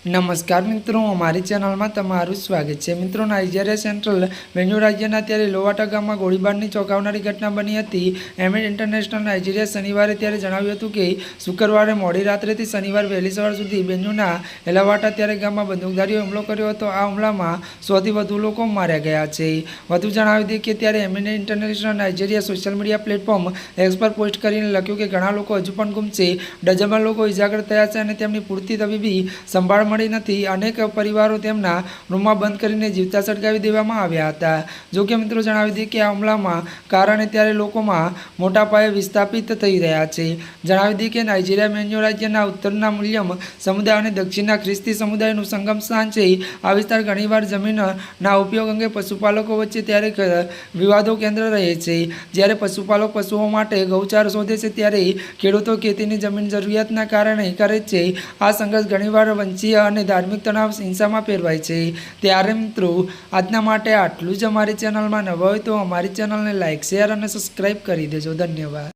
નમસ્કાર મિત્રો, અમારી ચેનલમાં તમારું સ્વાગત છે. મિત્રો, નાઇજેરિયા સેન્ટ્રલ વેન્યુ રાજ્યના ત્યારે લોવાટા ગામમાં ગોળીબારની ચોંકાવનારી ઘટના બની હતી. એમએડ ઇન્ટરનેશનલ નાઇજીરિયા શનિવારે ત્યારે જણાવ્યું હતું કે, શુક્રવારે મોડી રાત્રેથી શનિવાર વહેલી સવાર સુધી બેન્યુના એલાવાટા ત્યારે ગામમાં બંદૂકધારીઓ હુમલો કર્યો હતો. આ હુમલામાં સોથી વધુ લોકો માર્યા ગયા છે. વધુ જણાવી દઈએ કે ત્યારે M Ed international Nigeria social media platform X પર પોસ્ટ કરીને લખ્યું કે, ઘણા લોકો હજુ પણ ગુમ છે ડઝનમાં લોકો ઇજાગ્રસ્ત થયા છે અને તેમની પૂરતી તબીબી સંભાળ મળી નથી. અનેક પરિવારો તેમના રૂમમાં બંધ કરીને જીવતા સળગાવી દેવામાં આવ્યા હતા. જો કે મિત્રો જણાવી દઈએ કે આ હુમલામાં કારણે ત્યારે લોકોમાં મોટા પાયે વિસ્થાપિત થઈ રહ્યા છે. જણાવી દઈએ કે નાઇજીરિયા મેન્યુ રાજ્યના ઉત્તરના મૂલ્યમ સમુદાય અને દક્ષિણના ખ્રિસ્તી સમુદાયનું સંગમ સ્થાન છે. આ વિસ્તાર ઘણીવાર જમીનના ઉપયોગ અંગે પશુપાલકો વચ્ચે ત્યારે વિવાદો કેન્દ્ર રહે છે. જ્યારે પશુપાલક પશુઓ માટે ગૌચાર શોધે છે ત્યારે ખેડૂતો ખેતીની જમીન જરૂરિયાતના કારણે કરે છે. આ સંઘર્ષ ઘણીવાર વંશીય અને ધાર્મિક તણાવ હિંસામાં ફેરવાય છે. ત્યારે મિત્રો, આજના માટે આટલું જ અમારી ચેનલમાં નવા હોય તો અમારી ચેનલને લાઇક શેર અને સબસ્ક્રાઈબ કરી દેજો. ધન્યવાદ.